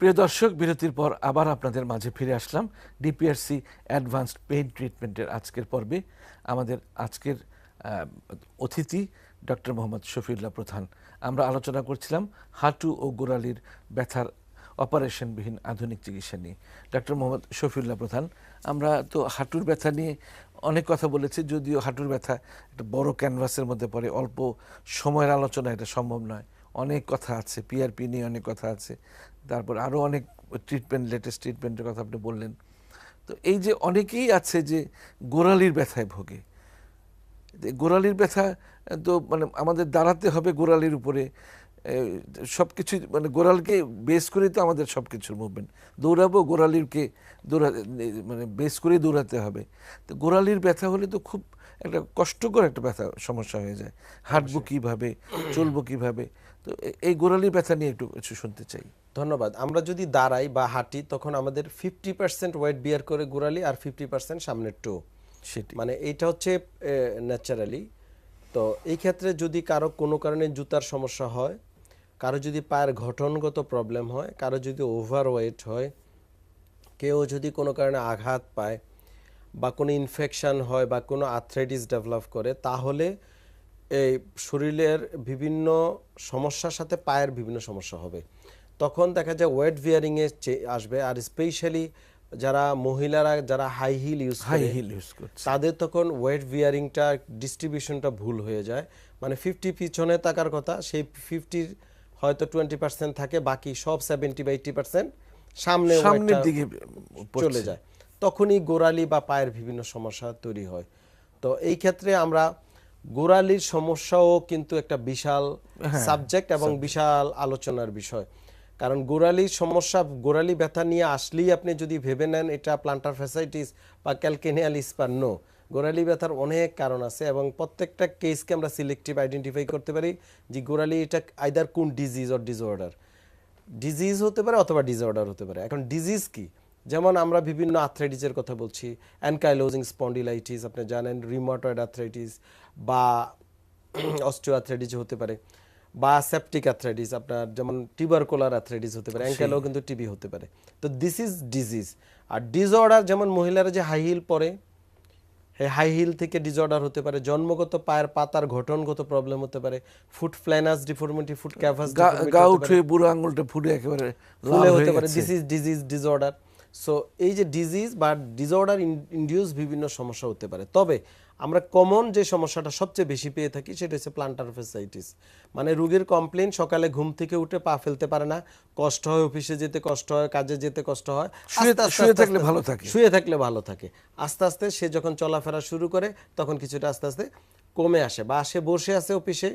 প্রিয় দর্শক, বিরতির পর আবার আপনাদের মাঝে ফিরে আসলাম ডিপিআরসি অ্যাডভান্সড পেইন ট্রিটমেন্টের আজকের পর্বে। আমাদের আজকের অতিথি ডক্টর মোহাম্মদ শফিউল্লাহ প্রধান। আমরা আলোচনা করছিলাম হাঁটু ও গোড়ালির ব্যথার অপারেশনবিহীন আধুনিক চিকিৎসা নিয়ে। ডক্টর মোহাম্মদ শফিউল্লাহ প্রধান, আমরা তো হাঁটুর ব্যথা নিয়ে অনেক কথা বলেছি, যদিও হাঁটুর ব্যথা একটা বড় ক্যানভাসের মধ্যে পড়ে, অল্প সময়ের আলোচনা এটা সম্ভব নয়। অনেক কথা আছে, পিআরপি নিয়ে অনেক কথা আছে। তারপর আরও অনেক ট্রিটমেন্ট লেটেস্ট ট্রিটমেন্টের কথা আপনি বললেন। তো এই যে অনেকেই আছে যে গোড়ালির ব্যথায় ভোগে। গোড়ালির ব্যথা তো মানে আমাদের দাঁড়াতে হবে গোড়ালির উপরে। সব কিছু মানে গোড়ালকে বেস করেই তো আমাদের সব কিছুর মুভমেন্ট দৌড়াবো গোড়ালিরকে দৌড়া মানে বেস করেই দৌড়াতে হবে। তো গোড়ালির ব্যথা হলে তো খুব একটা কষ্টকর একটা ব্যথা সমস্যা হয়ে যায়। হাঁটবো কীভাবে চলবো কীভাবে? তো এই গোড়ালির ব্যথা নিয়ে একটু কিছু শুনতে চাই। ধন্যবাদ। আমরা যদি দাঁড়াই বা হাঁটি তখন আমাদের ফিফটি পার্সেন্ট ওয়েট বিয়ার করে গোড়ালি আর ফিফটি পার্সেন্ট সামনের টো। সেটি মানে এইটা হচ্ছে ন্যাচারালি তো এই ক্ষেত্রে যদি কারও কোনো কারণে জুতার সমস্যা হয় কারও যদি পায়ের গঠনগত প্রবলেম হয় কারও যদি ওভার ওয়েট হয় কেউ যদি কোনো কারণে আঘাত পায় বা কোনো ইনফেকশান হয় বা কোনো আর্থ্রাইটিস ডেভেলপ করে তাহলে এই শরীরের বিভিন্ন সমস্যার সাথে পায়ের বিভিন্ন সমস্যা হবে। তখন দেখা যায় ওয়েট বিয়ারিংয়ে আসবে। আর স্পেশালি যারা মহিলারা যারা high heel use high heel use করছে। তাদের তখন ওয়েট বিয়ারিংটা ডিস্ট্রিবিউশনটা ভুল হয়ে যায়। মানে ফিফটি পিছনে থাকার কথা সেই ফিফটির হয়তো টোয়েন্টি পার্সেন্ট থাকে বাকি সব সেভেন্টি বা এইটি পার্সেন্ট সামনে সামনের দিকে চলে যায়। তখনই গোড়ালি বা পায়ের বিভিন্ন সমস্যা তৈরি হয়। তো এই ক্ষেত্রে আমরা গোড়ালির সমস্যাও কিন্তু একটা বিশাল সাবজেক্ট এবং বিশাল আলোচনার বিষয়। কারণ গোড়ালির সমস্যা, গোড়ালি ব্যথা নিয়ে আসলেই আপনি যদি ভেবে নেন এটা প্লান্টার ফ্যাসাইটিস বা ক্যালকেনিয়াল ইস্পার নো গোড়ালি ব্যথার অনেক কারণ আছে এবং প্রত্যেকটা কেসকে আমরা সিলেক্টিভ আইডেন্টিফাই করতে পারি যে গোড়ালি এটা আইদার কোন ডিজিজ অর ডিসঅর্ডার ডিজিজ হতে পারে অথবা ডিসঅর্ডার হতে পারে। এখন ডিজিজ কি? যেমন আমরা বিভিন্ন আর্থ্রাইটিসের কথা বলছি অ্যানকাইলোজিং স্পন্ডিলাইটিস আপনি জানেন রিমোটয়েড আর্থ্রাইটিস বা অস্টিও আর্থ্রাইটিস হতে পারে। বা সেপটিক আর্থ্রাইটিস আপনার যেমন টিবারকোলার আর্থ্রাইটিস হতে পারে অ্যানকাইলো কিন্তু টিবি হতে পারে। তো দিস ইজ ডিজিজ আর ডিসঅর্ডার যেমন মহিলারা যে হাই হিল পরে এই হাই হিল থেকে ডিসঅর্ডার হতে পারে জন্মগত পায়ের পাতার গঠনগত প্রবলেম হতে পারে foot planus deformity foot cavus গা উঠে বুড়ো আঙুলটা ফুলে একেবারে ফুলে হতে পারে। This is disease disorder so এই যে ডিজিজ বা ডিসঅর্ডার ইনডিউস বিভিন্ন সমস্যা হতে পারে। তবে আমরা কমন যে সমস্যাটা সবচেয়ে বেশি পেয়ে থাকি সেটা হচ্ছে প্লান্টার ফেসাইটিস মানে রোগীর কমপ্লেন সকালে ঘুম থেকে উঠে পা ফেলতে পারে না কষ্ট হয় অফিসে যেতে কষ্ট হয় কাজে যেতে কষ্ট হয় শুয়ে- থাকলে ভালো থাকে। শুয়ে থাকলে ভালো থাকে। আস্তে আস্তে সে যখন চলাফেরা শুরু করে তখন কিছুটা আস্তে আস্তে কমে আসে বা সে বসে আছে অফিসে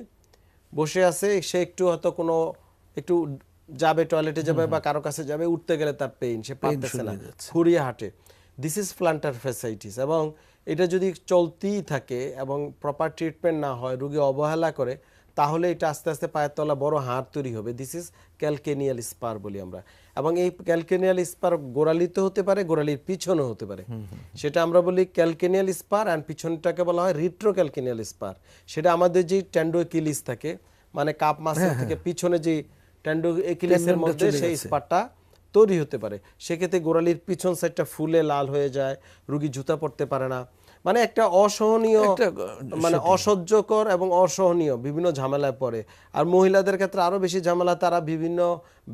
বসে আছে সে একটু হয়তো কোনো একটু যাবে টয়লেটে যাবে বা কারও কাছে যাবে উঠতে গেলে তার পেইন সে পারতেছে না খুঁড়িয়ে হাঁটে। দিস ইজ প্লান্টার ফ্যাসাইটিস এবং এটা যদি চলতেই থাকে এবং প্রপার ট্রিটমেন্ট না হয় রোগী অবহেলা করে তাহলে এটা আস্তে আস্তে পায়ের তলা বড় হাড় তৈরি হবে। দিস ইজ ক্যালকেনিয়াল স্পার বলি আমরা। এবং এই ক্যালকেনিয়াল স্পার গোড়ালিতে হতে পারে গোড়ালির পিছনে হতে পারে। সেটা আমরা বলি ক্যালকেনিয়াল স্পার অ্যান্ড পিছনটাকে বলা হয় রিট্রো ক্যালকেনিয়াল স্পার সেটা আমাদের যে ট্যান্ডো একিলিস থাকে মানে কাপ মাসেল থেকে পিছনে যে ট্যান্ডো একিলিসের মধ্যে সেই স্পারটা তৈরি হতে পারে। সেক্ষেত্রে গোড়ালির পিছন সাইডটা ফুলে লাল হয়ে যায় রুগী জুতা পরতে পারে না। মানে একটা অসহনীয় মানে অসহ্যকর এবং অসহনীয় বিভিন্ন ঝামেলায় পড়ে। আর মহিলাদের ক্ষেত্রে আরও বেশি ঝামেলা তারা বিভিন্ন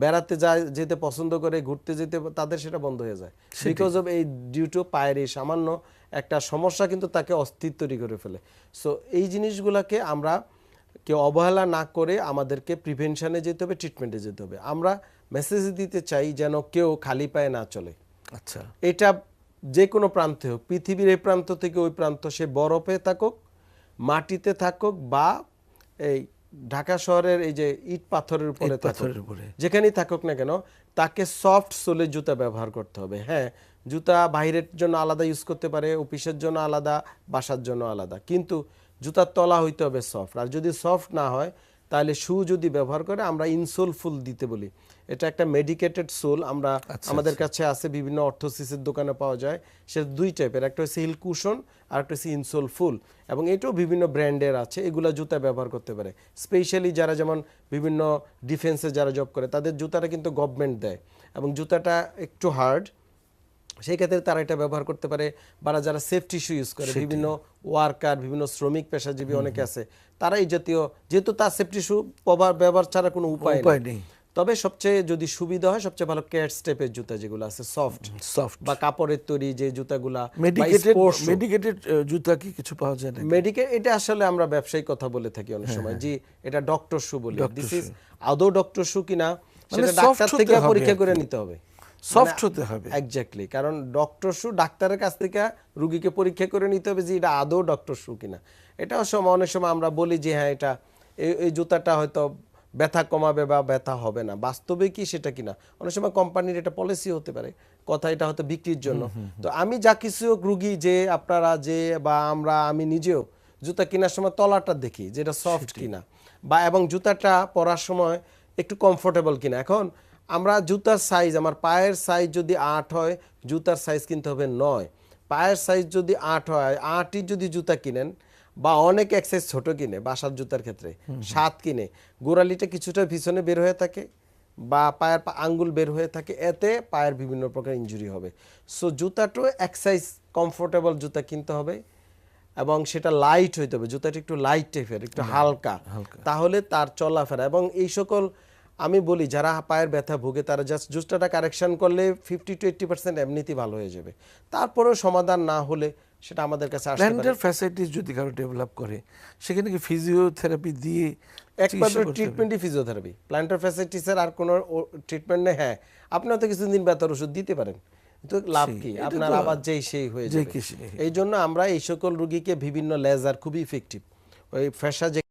বেড়াতে যায় যেতে পছন্দ করে ঘুরতে যেতে তাদের সেটা বন্ধ হয়ে যায়। বিকজ অফ এই ডিউ টু পায়ের এই সামান্য একটা সমস্যা কিন্তু তাকে অস্তিত্ব তৈরি করে ফেলে। সো এই জিনিসগুলোকে আমরা কেউ অবহেলা না করে আমাদেরকে প্রিভেনশানে যেতে হবে ট্রিটমেন্টে যেতে হবে। আমরা মেসেজ দিতে চাই যেন কেউ খালি পায়ে না চলে। আচ্ছা। এটা যে কোনো প্রান্তে হোক পৃথিবীর এই প্রান্ত থেকে ওই প্রান্ত সে বরফে থাকুক মাটিতে থাকুক বা এই ঢাকা শহরের এই যে ইট পাথরের উপরে থাকুক পাথরের উপরে। যেখানেই থাকুক না কেন তাকে সফট সোলের জুতা ব্যবহার করতে হবে। হ্যাঁ জুতা বাইরের জন্য আলাদা ইউজ করতে পারে অফিসের জন্য আলাদা বাসার জন্য আলাদা। কিন্তু জুতার তলা হইতে হবে সফট। আর যদি সফট না হয় তাহলে শু যদি ব্যবহার করে আমরা ইনসোল ফুল দিতে বলি। এটা একটা মেডিকেটেড সোল আমরা আমাদের কাছে আছে বিভিন্ন অর্থোসিসের দোকানে পাওয়া যায়। সে দুই টাইপের একটা হচ্ছে হিল কুশন আর একটা হচ্ছে ইনসোল ফুল। এবং এটাও বিভিন্ন ব্র্যান্ডের আছে এগুলা জুতা ব্যবহার করতে পারে। স্পেশালি যারা যেমন বিভিন্ন ডিফেন্সে যারা জব করে তাদের জুতাটা কিন্তু গভর্নমেন্ট দেয়। এবং জুতাটা একটু হার্ড সেই ক্ষেত্রে তারা এটা ব্যবহার করতে পারে। বা যারা সেফটি ইস্যু ইউজ করে বিভিন্ন ওয়ার্কার বিভিন্ন শ্রমিক পেশাজীবী অনেকে আছে তারা এই জাতীয় যেহেতু তার সেফটি ইস্যু ব্যবহার ছাড়া কোনো উপায় নেই। তবে সবচেয়ে যদি সুবিধা হয় সবচেয়ে ভালো ক্যাট স্টেপের জুতা যেগুলো আছে সফট সফট বা কাপড়ের তৈরি যে জুতাগুলা মেডিকেটেড মেডিকেটেড জুতা কি কিছু পাওয়া যায় না মেডিকেল এটা আসলে আমরা ব্যবসায়িক কথা বলে থাকি অনেক সময় জি এটা ডক্টর শু বলি। দিস ইজ আদৌ ডক্টর শু কিনা সেটা ডাক্তার থেকে পরীক্ষা করে নিতে হবে। সফট হতে হবে। এক্স্যাক্টলি কারণ ডক্টর শু ডাক্তারের কাছ থেকে রুগীকে পরীক্ষা করে নিতে হবে যে এটা আদৌ ডক্টর শু কিনা। এটাও সময় অনেক সময় আমরা বলি যে হ্যাঁ এটা এই এই জুতাটা হয়তো ব্যথা কমাবে বা ব্যথা হবে না। বাস্তবে কি সেটা কিনা? অনেক সময় কোম্পানির এটা পলিসি হতে পারে কথা এটা হয়তো বিক্রির জন্য। তো আমি যা কিছু রুগী যে আপনারা যে বা আমরা আমি নিজেও জুতা কেনার সময় তলাটা দেখি যেটা সফট কিনা বা এবং জুতাটা পরার সময় একটু কমফোর্টেবল কিনা। এখন আমরা জুতার সাইজ আমার পায়ের সাইজ যদি আট হয় জুতার সাইজ কিনতে হবে নয়। পায়ের সাইজ যদি আট হয় আটই যদি জুতা কিনেন বা অনেক এক সাইজ ছোট কিনে বাসার জুতার ক্ষেত্রে সাত কিনে গোড়ালিটা কিছুটা পিছনে বের হয়ে থাকে বা পায়ের পা- আঙ্গুল বের হয়ে থাকে এতে পায়ের বিভিন্ন প্রকার ইনজুরি হবে। সো জুতাটাও এক সাইজ কমফোর্টেবল জুতা কিনতে হবে এবং সেটা লাইট হইতে হবে। জুতাটা একটু লাইট টাইপের একটু হালকা। তাহলে তার চলাফেরা এবং এই সকল আমি বলি যারা পায়ের ব্যথা ভুগে তারা জাস্ট জুতাটা কারেকশন করলে ফিফটি টু এইট্টি পার্সেন্ট এমনিতেই ভালো হয়ে যাবে। তারপরেও সমাধান না হলে সেটা আমাদের কাছে আসতে প্ল্যান্টার ফ্যাসিলিটিস যদি কারও ডেভেলপ করে সেখানে কি ফিজিওথেরাপি দিয়ে একমাত্র? ট্রিটমেন্টই ফিজিওথেরাপি প্ল্যান্টার ফ্যাসিলিটিসের আর কোনো ট্রিটমেন্ট নেই হ্যাঁ আপনি হয়তো কিছুদিন ব্যথার ওষুধ দিতে পারেন। কিন্তু লাভ কি? আপনার আবার যেই সেই হয়ে যাবে। এই জন্য আমরা এই সকল রুগীকে বিভিন্ন লেজার খুবই ইফেক্টিভ ওই ফ্যাসা যে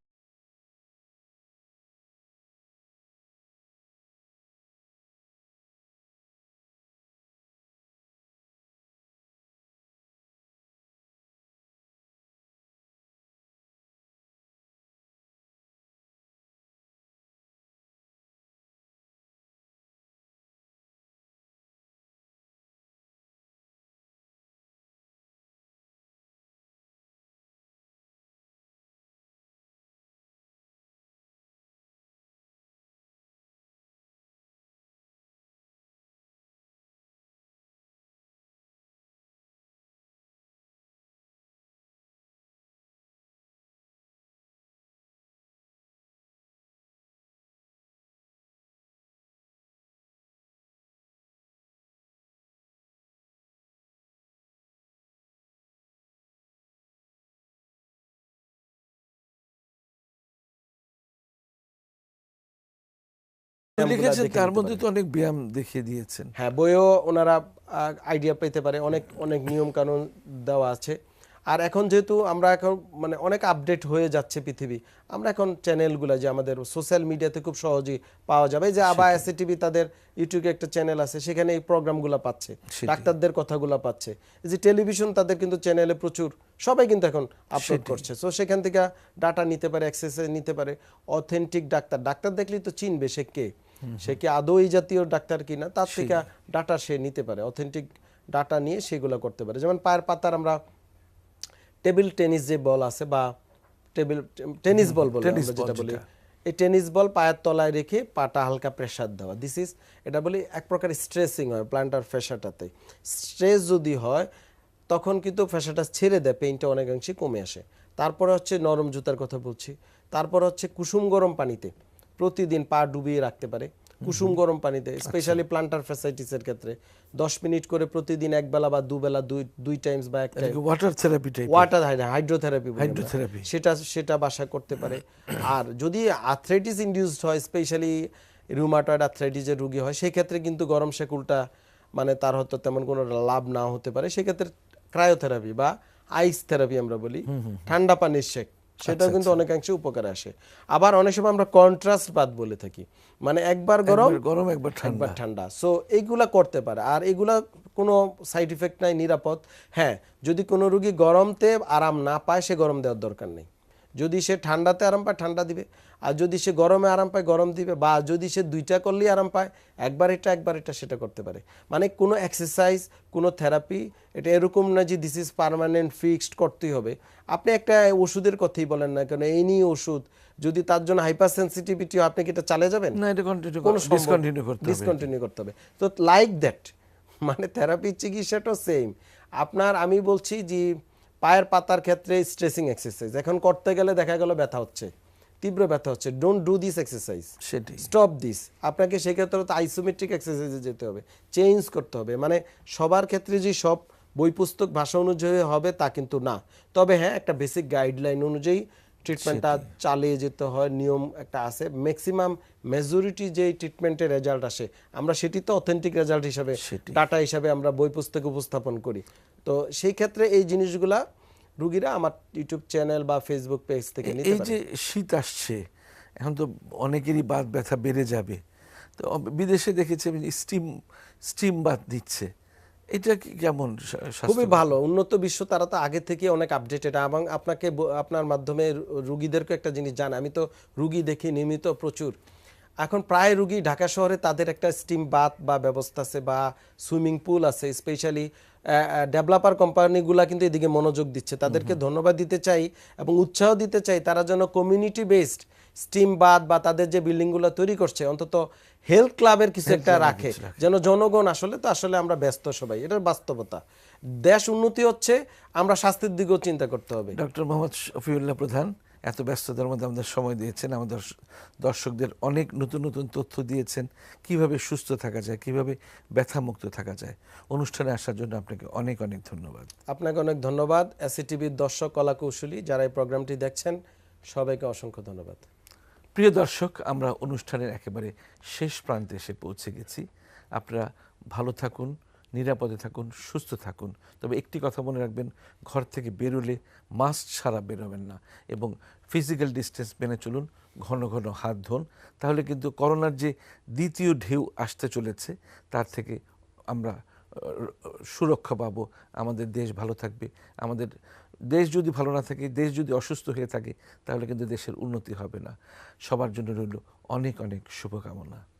লিখেছেন তার মধ্যে তো অনেক ব্যায়াম দেখিয়ে দিয়েছেন। হ্যাঁ বইও ওনারা আইডিয়া পেতে পারে। অনেক অনেক নিয়ম কানুন দেওয়া আছে। আর এখন যেহেতু আমরা এখন মানে অনেক আপডেট হয়ে যাচ্ছে পৃথিবী আমরা এখন চ্যানেলগুলো যে আমাদের সোশ্যাল মিডিয়াতে খুব সহজেই পাওয়া যাবে। যে আবার এসএ টিভি তাদের ইউটিউবে একটা চ্যানেল আছে সেখানে এই প্রোগ্রামগুলো পাচ্ছে। ডাক্তারদের কথাগুলো পাচ্ছে। যে টেলিভিশন তাদের কিন্তু চ্যানেলে প্রচুর সবাই কিন্তু এখন আপলোড করছে। সো সেখান থেকে ডাটা নিতে পারে অ্যাক্সেস নিতে পারে। অথেন্টিক ডাক্তার ডাক্তার দেখলেই তো চিনবে সে কে। সে কি আদৌ এই জাতীয় ডাক্তার কিনা তার থেকে ডাটা সে নিতে পারে অথেন্টিক ডাটা নিয়ে সেগুলো করতে পারে। যেমন পায়ের পাতার আমরা টেবিল টেনিস যে বল আছে বা টেবিল টেনিস বল বলে যেটা বলি এই টেনিস বল পায়ের তলায় রেখে পাটা হালকা প্রেসার দেওয়া। দিস ইজ এটা বলি এক প্রকার স্ট্রেসিং হয় প্লান্টার ফেসাটাতে স্ট্রেস যদি হয় তখন কিন্তু ফেসাটা ছেড়ে দেয় পেইনটা অনেকাংশে কমে আসে। তারপরে হচ্ছে নরম জুতার কথা বলছি। তারপর হচ্ছে কুসুম গরম পানিতে। প্রতিদিন পা ডুবিয়ে রাখতে পারে। কুসুম গরম পানিতে স্পেশালি প্লান্টার ফ্যাসাইটিসের ক্ষেত্রে। দশ মিনিট করে প্রতিদিন একবেলা বা দুবেলা দুই দুই টাইমস বা এক time water therapy type water hydrotherapy Hydrotherapy। সেটা সেটা বাসা করতে পারে। আর যদি আর্থ্রাইটিস ইনডিউসড হয় স্পেশালি রুমাটয়েড আর্থ্রাইটিসের রোগী হয় সেই ক্ষেত্রে কিন্তু গরম শেকুলটা মানে তার হয়তো তেমন কোনো লাভ না হতে পারে। সেক্ষেত্রে ক্রায়োথেরাপি বা আইস থেরাপি আমরা বলি। ঠান্ডা পানির শেক। সেটাও কিন্তু অনেকাংশে উপকারে আসে। আবার অনেক সময় আমরা কন্ট্রাস্ট বাদ বলে থাকি। মানে একবার গরম গরম একবার ঠান্ডা। একবার ঠান্ডা। সো এইগুলা করতে পারে। আর এগুলা কোনো সাইড ইফেক্ট নাই নিরাপদ। হ্যাঁ যদি কোনো রুগী গরমতে আরাম না পায় সে গরম দেওয়ার দরকার নেই। যদি সে ঠান্ডাতে আরাম পায় ঠান্ডা দিবে। আর যদি সে গরমে আরাম পায় গরম দিবে বা যদি সে দুইটা করলেই আরাম পায় একবার এটা একবার এটা সেটা করতে পারে। মানে কোনো এক্সারসাইজ কোনো থেরাপি এটা এরকম না যে দিস ইজ পারমানেন্ট ফিক্সড করতেই হবে। আপনি একটা ওষুধের কথাই বলেন না কেন এই নিয়ে ওষুধ যদি তার জন্য হাইপার সেন্সিটিভিটি আপনি কি এটা চালিয়ে যাবেন? না এটা কন্টিনিউ কোনো ডিসকন্টিনিউ করতে হবে। ডিসকন্টিনিউ করতে হবে। তো লাইক দ্যাট মানে থেরাপি চিকিৎসাটাও সেম আপনার আমি বলছি যে পায়ের পাতার ক্ষেত্রে স্ট্রেসিং এক্সারসাইজ এখন করতে গেলে দেখা গেল ব্যথা হচ্ছে তীব্র ব্যথা হচ্ছে। ডোন্ট ডু দিস এক্সারসাইজ সেটাই। স্টপ দিস আপনাকে সেক্ষেত্রে তো আইসোমেট্রিক এক্সারসাইজে যেতে হবে। চেঞ্জ করতে হবে। মানে সবার ক্ষেত্রে যে সব বই পুস্তক ভাষা অনুযায়ী হবে তা কিন্তু না। তবে হ্যাঁ একটা বেসিক গাইডলাইন অনুযায়ী ট্রিটমেন্টটা চালিয়ে যেতে হয় নিয়ম একটা আছে। ম্যাক্সিমাম মেজরিটি যেই ট্রিটমেন্টের রেজাল্ট আসে আমরা সেটি তো অথেন্টিক রেজাল্ট হিসাবে ডাটা হিসাবে আমরা বই পুস্তকে উপস্থাপন করি। তো সেই ক্ষেত্রে এই জিনিসগুলা রুগীরা আমার ইউটিউব চ্যানেল বা ফেসবুক পেজ থেকে নিতে এই যে শীত আসছে এখন তো অনেকেরই বাত ব্যথা বেড়ে যাবে। তো বিদেশে দেখেছি আমি স্টিম স্টিম বাত দিচ্ছে। এটা কেমন খুবই ভালো। উন্নত বিশ্ব তারা তো আগে থেকে অনেক আপডেটেড এবং আপনাকে আপনার মাধ্যমে রুগীদেরকে একটা জিনিস জানে আমি তো রুগী দেখি নিয়মিত প্রচুর। এখন প্রায় রুগী ঢাকা শহরে তাদের একটা স্টিম বাথ বা ব্যবস্থা আছে বা সুইমিং পুল আছে। স্পেশালি ডেভেলপার কোম্পানিগুলা কিন্তু এদিকে মনোযোগ দিচ্ছে। তাদেরকে ধন্যবাদ দিতে চাই এবং উৎসাহ দিতে চাই। তারা যেন কমিউনিটি বেসড স্টিম বাথ বা তাদের যে বিল্ডিংগুলো তৈরি করছে অন্তত হেলথ ক্লাবের কিছু একটা রাখে যেন জনগণ আসলে তো আসলে আমরা ব্যস্ত সবাই এটার বাস্তবতা। দেশ উন্নতি হচ্ছে আমরা স্বাস্থ্যের দিকেও চিন্তা করতে হবে। ডক্টর মোহাম্মদ শফিউল্লাহ প্রধান এত ব্যস্ততার মধ্যে আমাদের সময় দিয়েছেন আমাদের দর্শকদের অনেক নতুন নতুন তথ্য দিয়েছেন কীভাবে সুস্থ থাকা যায় কীভাবে ব্যথামুক্ত থাকা যায়। অনুষ্ঠানে আসার জন্য আপনাকে অনেক অনেক ধন্যবাদ। আপনাকে অনেক ধন্যবাদ। এসিটিভির দর্শক কলা কৌশলী যারা এই প্রোগ্রামটি দেখছেন সবাইকে অসংখ্য ধন্যবাদ। প্রিয় দর্শক, আমরা অনুষ্ঠানের একেবারে শেষ প্রান্তে এসে পৌঁছে গেছি। আপনারা ভালো থাকুন, নিরাপদে থাকুন, সুস্থ থাকুন। তবে একটি কথা মনে রাখবেন, ঘর থেকে বেরোলে মাস্ক ছাড়া বেরোবেন না এবং ফিজিক্যাল ডিস্টেন্স মেনে চলুন, ঘন ঘন হাত ধোন। তাহলে কিন্তু করোনার যে দ্বিতীয় ঢেউ আসতে চলেছে, তার থেকে আমরা সুরক্ষা পাবো। আমাদের দেশ ভালো থাকবে, আমাদের দেশ যদি ভালো না থাকে, দেশ যদি অসুস্থ হয়ে থাকে, তাহলে কিন্তু দেশের উন্নতি হবে না। সবার জন্য রইল অনেক অনেক শুভকামনা।